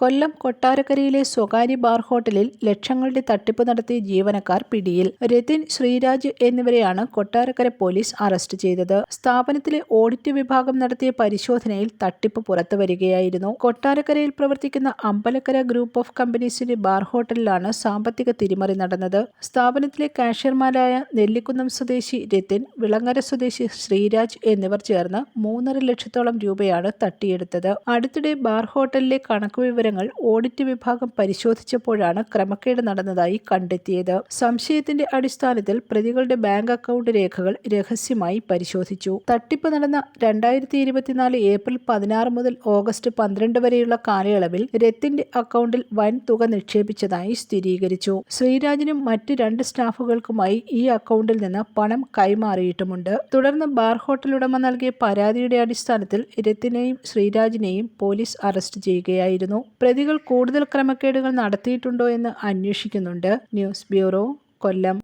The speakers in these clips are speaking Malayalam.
കൊല്ലം കൊട്ടാരക്കരയിലെ സ്വകാര്യ ബാർ ഹോട്ടലിൽ ലക്ഷങ്ങളുടെ തട്ടിപ്പ് നടത്തിയ ജീവനക്കാർ പിടിയിൽ. രതിൻ ശ്രീരാജ് എന്നിവരെയാണ് കൊട്ടാരക്കര പോലീസ് അറസ്റ്റ് ചെയ്തത്. സ്ഥാപനത്തിലെ ഓഡിറ്റ് വിഭാഗം നടത്തിയ പരിശോധനയിൽ തട്ടിപ്പ് പുറത്തുവരികയായിരുന്നു. കൊട്ടാരക്കരയിൽ പ്രവർത്തിക്കുന്ന അമ്പലക്കര ഗ്രൂപ്പ് ഓഫ് കമ്പനീസിന്റെ ബാർ ഹോട്ടലിലാണ് സാമ്പത്തിക തിരിമറി നടന്നത്. സ്ഥാപനത്തിലെ കാഷ്യർമാരായ നെല്ലിക്കുന്നം സ്വദേശി രതിൻ വിളങ്ങര സ്വദേശി ശ്രീരാജ് എന്നിവർ ചേർന്ന് മൂന്നര ലക്ഷത്തോളം രൂപയാണ് തട്ടിയെടുത്തത്. അടുത്തിടെ ബാർ ഹോട്ടലിലെ കണക്ക് വിവരങ്ങൾ ഓഡിറ്റ് വിഭാഗം പരിശോധിച്ചപ്പോഴാണ് ക്രമക്കേട് നടന്നതായി കണ്ടെത്തിയത്. സംശയത്തിന്റെ അടിസ്ഥാനത്തിൽ പ്രതികളുടെ ബാങ്ക് അക്കൗണ്ട് രേഖകൾ രഹസ്യമായി പരിശോധിച്ചു. തട്ടിപ്പ് നടന്ന രണ്ടായിരത്തി ഇരുപത്തിനാല് ഏപ്രിൽ പതിനാറ് മുതൽ ഓഗസ്റ്റ് പന്ത്രണ്ട് വരെയുള്ള കാലയളവിൽ രത്തിന്റെ അക്കൗണ്ടിൽ വൻ തുക നിക്ഷേപിച്ചതായി സ്ഥിരീകരിച്ചു. ശ്രീരാജിനും മറ്റ് രണ്ട് സ്റ്റാഫുകൾക്കുമായി ഈ അക്കൗണ്ടിൽ നിന്ന് പണം കൈമാറിയിട്ടുമുണ്ട്. തുടർന്ന് ബാർ ഹോട്ടൽ ഉടമ നൽകിയ പരാതിയുടെ അടിസ്ഥാനത്തിൽ രത്തിനെയും ശ്രീരാജിനെയും പോലീസ് അറസ്റ്റ് ചെയ്യുകയായിരുന്നു. പ്രതികൾ കൂടുതൽ ക്രമക്കേടുകൾ നടത്തിയിട്ടുണ്ടോ എന്ന് അന്വേഷിക്കുന്നുണ്ട്. News bureau Kollam.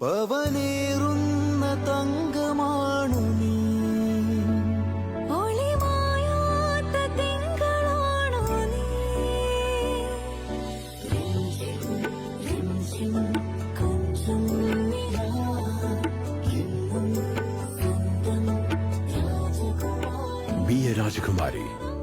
Be a Rajakumari.